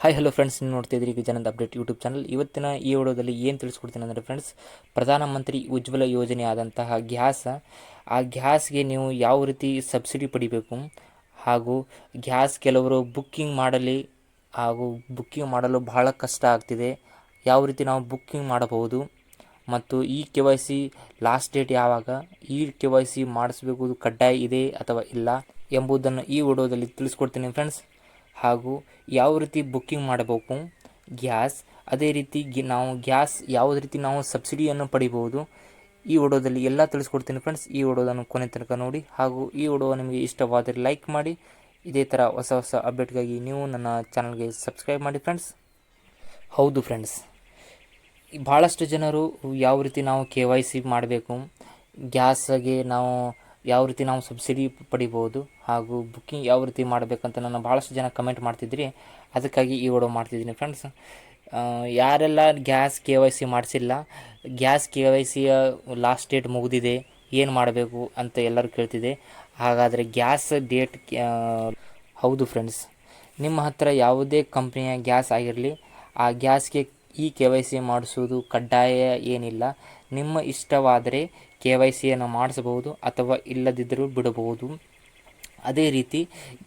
Hi hello friends ನೀವು ನೋಡ್ತಿದ್ದೀರಿ ಜನದ update YouTube channel ಇವತ್ತಿನ ಈ ವಿಡಿಯೋದಲ್ಲಿ ಏನು ತಿಳಿಸ್ಕೊಡ್ತೀನಿ ಅಂದರೆ ಫ್ರೆಂಡ್ಸ್ ಪ್ರಧಾನಮಂತ್ರಿ ಉಜ್ವಲ ಯೋಜನೆ ಆದಂತಹ ಗ್ಯಾಸ್. ಆ ಗ್ಯಾಸ್ಗೆ ನೀವು ಯಾವ ರೀತಿ ಸಬ್ಸಿಡಿ ಪಡಿಬೇಕು? ಹಾಗೂ ಗ್ಯಾಸ್ ಕೆಲವರು ಬುಕ್ಕಿಂಗ್ ಮಾಡಲಿ ಹಾಗೂ ಬುಕ್ಕಿಂಗ್ ಮಾಡಲು ಬಹಳ ಕಷ್ಟ ಆಗ್ತಿದೆ. ಯಾವ ರೀತಿ ನಾವು ಬುಕ್ಕಿಂಗ್ ಮಾಡಬಹುದು? ಮತ್ತು ಈ K Y C last date ಯಾವಾಗ? ಈ ಕೆ ವೈ ಸಿ ಮಾಡಿಸ್ಬೇಕು ಕಡ್ಡಾಯ ಇದೆ ಅಥವಾ ಇಲ್ಲ ಎಂಬುದನ್ನು ಈ ವಿಡಿಯೋದಲ್ಲಿ ತಿಳಿಸ್ಕೊಡ್ತೀನಿ ಫ್ರೆಂಡ್ಸ್ ಹಾಗೂ ಯಾವ ರೀತಿ ಬುಕ್ಕಿಂಗ್ ಮಾಡಬೇಕು? ಗ್ಯಾಸ್, ಅದೇ ರೀತಿ ನಾವು ಗ್ಯಾಸ್ ಯಾವ ರೀತಿ ನಾವು ಸಬ್ಸಿಡಿಯನ್ನು ಪಡಿಬೋದು? ಈ ವಿಡಿಯೋದಲ್ಲಿ ಎಲ್ಲ ತಿಳಿಸ್ಕೊಡ್ತೀನಿ ಫ್ರೆಂಡ್ಸ್ ಈ ವಿಡಿಯೋದನ್ನು ಕೊನೆ ತನಕ ನೋಡಿ ಹಾಗೂ ಈ ವಿಡಿಯೋ ನಿಮಗೆ ಇಷ್ಟವಾದರೆ ಲೈಕ್ ಮಾಡಿ. ಇದೇ ಥರ ಹೊಸ ಹೊಸ ಅಪ್ಡೇಟ್ಗಾಗಿ ನೀವು ನನ್ನ ಚಾನಲ್ಗೆ ಸಬ್ಸ್ಕ್ರೈಬ್ ಮಾಡಿ ಫ್ರೆಂಡ್ಸ್ ಹೌದು ಫ್ರೆಂಡ್ಸ್ ಭಾಳಷ್ಟು ಜನರು ಯಾವ ರೀತಿ ನಾವು ಕೆ ವೈ ಸಿ ಮಾಡಬೇಕು ಗ್ಯಾಸ್ಗೆ ನಾವು ಯಾವ ರೀತಿ ನಾವು ಸಬ್ಸಿಡಿ ಪಡಿಬೋದು ಹಾಗೂ ಬುಕ್ಕಿಂಗ್ ಯಾವ ರೀತಿ ಮಾಡಬೇಕಂತ ನಾನು ಭಾಳಷ್ಟು ಜನ ಕಮೆಂಟ್ ಮಾಡ್ತಿದ್ರಿ. ಅದಕ್ಕಾಗಿ ಈ ವಿಡಿಯೋ ಮಾಡ್ತಿದ್ದೀನಿ ಫ್ರೆಂಡ್ಸ್. ಯಾರೆಲ್ಲ ಗ್ಯಾಸ್ ಕೆ ವೈ ಸಿ ಮಾಡಿಸಿಲ್ಲ, ಗ್ಯಾಸ್ ಕೆ ವೈ ಸಿಯ ಲಾಸ್ಟ್ ಡೇಟ್ ಮುಗಿದಿದೆ, ಏನು ಮಾಡಬೇಕು ಅಂತ ಎಲ್ಲರೂ ಕೇಳ್ತಿದೆ. ಹಾಗಾದರೆ ಗ್ಯಾಸ್ ಡೇಟ್ ಹೌದು ಫ್ರೆಂಡ್ಸ್. ನಿಮ್ಮ ಹತ್ರ ಯಾವುದೇ ಕಂಪ್ನಿಯ ಗ್ಯಾಸ್ ಆಗಿರಲಿ, ಆ ಗ್ಯಾಸ್ಗೆ ಈ ಕೆ ವೈ ಸಿ ಮಾಡಿಸೋದು ಕಡ್ಡಾಯ ಏನಿಲ್ಲ. ನಿಮ್ಮ ಇಷ್ಟವಾದರೆ ಕೆ ವೈ ಸಿಯನ್ನು ಮಾಡಿಸಬಹುದು ಅಥವಾ ಇಲ್ಲದಿದ್ದರೂ ಬಿಡಬಹುದು. ಅದೇ ರೀತಿ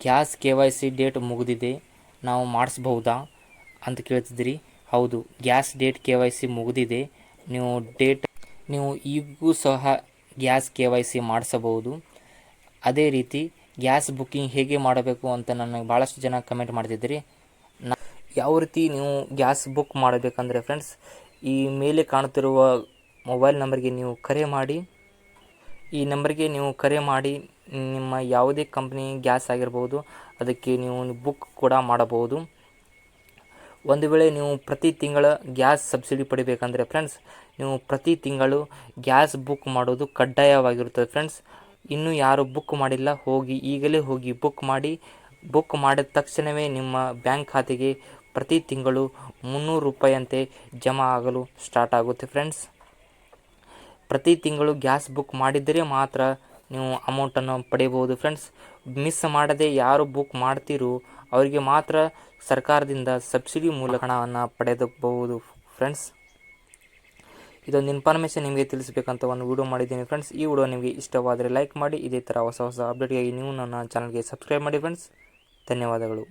gas K Y C date ಮುಗಿದಿದೆ, ನಾವು ಮಾಡಿಸ್ಬಹುದಾ ಅಂತ ಕೇಳ್ತಿದ್ದೀರಿ. ಹೌದು, gas date K Y C ಮುಗಿದಿದೆ. ನೀವು ಡೇಟ್, ನೀವು ಈಗೂ ಸಹ ಗ್ಯಾಸ್ ಕೆ ವೈ ಸಿ ಮಾಡಿಸಬಹುದು. ಅದೇ ರೀತಿ ಗ್ಯಾಸ್ ಬುಕ್ಕಿಂಗ್ ಹೇಗೆ ಮಾಡಬೇಕು ಅಂತ ನನಗೆ ಭಾಳಷ್ಟು ಜನ ಕಮೆಂಟ್ ಮಾಡ್ತಿದ್ದೀರಿ. ಯಾವ ರೀತಿ ನೀವು ಗ್ಯಾಸ್ ಬುಕ್ ಮಾಡಬೇಕಂದ್ರೆ ಫ್ರೆಂಡ್ಸ್, ಈ ಮೇಲೆ ಕಾಣುತ್ತಿರುವ ಮೊಬೈಲ್ ನಂಬರ್ಗೆ ನೀವು ಕರೆ ಮಾಡಿ. ಈ ನಂಬರ್ಗೆ ನೀವು ಕರೆ ಮಾಡಿ ನಿಮ್ಮ ಯಾವುದೇ ಕಂಪ್ನಿ ಗ್ಯಾಸ್ ಆಗಿರ್ಬೋದು, ಅದಕ್ಕೆ ನೀವು ಬುಕ್ ಕೂಡ ಮಾಡಬಹುದು. ಒಂದು ವೇಳೆ ನೀವು ಪ್ರತಿ ತಿಂಗಳ ಗ್ಯಾಸ್ ಸಬ್ಸಿಡಿ ಪಡಿಬೇಕಂದ್ರೆ ಫ್ರೆಂಡ್ಸ್, ನೀವು ಪ್ರತಿ ತಿಂಗಳು ಗ್ಯಾಸ್ ಬುಕ್ ಮಾಡೋದು ಕಡ್ಡಾಯವಾಗಿರುತ್ತದೆ ಫ್ರೆಂಡ್ಸ್. ಇನ್ನೂ ಯಾರು ಬುಕ್ ಮಾಡಿಲ್ಲ, ಹೋಗಿ ಈಗಲೇ ಹೋಗಿ ಬುಕ್ ಮಾಡಿ. ಬುಕ್ ಮಾಡಿದ ತಕ್ಷಣವೇ ನಿಮ್ಮ ಬ್ಯಾಂಕ್ ಖಾತೆಗೆ ಪ್ರತಿ ತಿಂಗಳು ಮುನ್ನೂರು ರೂಪಾಯಿಯಂತೆ ಜಮಾ ಆಗಲು ಸ್ಟಾರ್ಟ್ ಆಗುತ್ತೆ ಫ್ರೆಂಡ್ಸ್. ಪ್ರತಿ ತಿಂಗಳು ಗ್ಯಾಸ್ ಬುಕ್ ಮಾಡಿದರೆ ಮಾತ್ರ ನೀವು ಅಮೌಂಟನ್ನು ಪಡೆಯಬಹುದು. ಫ್ರೆಂಡ್ಸ್, ಮಿಸ್ ಮಾಡದೆ ಯಾರು ಬುಕ್ ಮಾಡ್ತೀರೋ ಅವರಿಗೆ ಮಾತ್ರ ಸರ್ಕಾರದಿಂದ ಸಬ್ಸಿಡಿ ಮೂಲಕ ಹಣವನ್ನು ಪಡೆದಬಹುದು ಫ್ರೆಂಡ್ಸ್, ಇದೊಂದು ಇನ್ಫಾರ್ಮೇಷನ್ ನಿಮಗೆ ತಿಳಿಸಬೇಕಂತ ಒಂದು ವಿಡಿಯೋ ಮಾಡಿದ್ದೀನಿ. ಫ್ರೆಂಡ್ಸ್, ಈ ವಿಡಿಯೋ ನಿಮಗೆ ಇಷ್ಟವಾದರೆ ಲೈಕ್ ಮಾಡಿ, ಇದೇ ಥರ ಹೊಸ ಹೊಸ ಅಪ್ಡೇಟ್ಗಾಗಿ ನೀವು ನನ್ನ ಚಾನಲ್ಗೆ ಸಬ್ಸ್ಕ್ರೈಬ್ ಮಾಡಿ. ಫ್ರೆಂಡ್ಸ್, ಧನ್ಯವಾದಗಳು.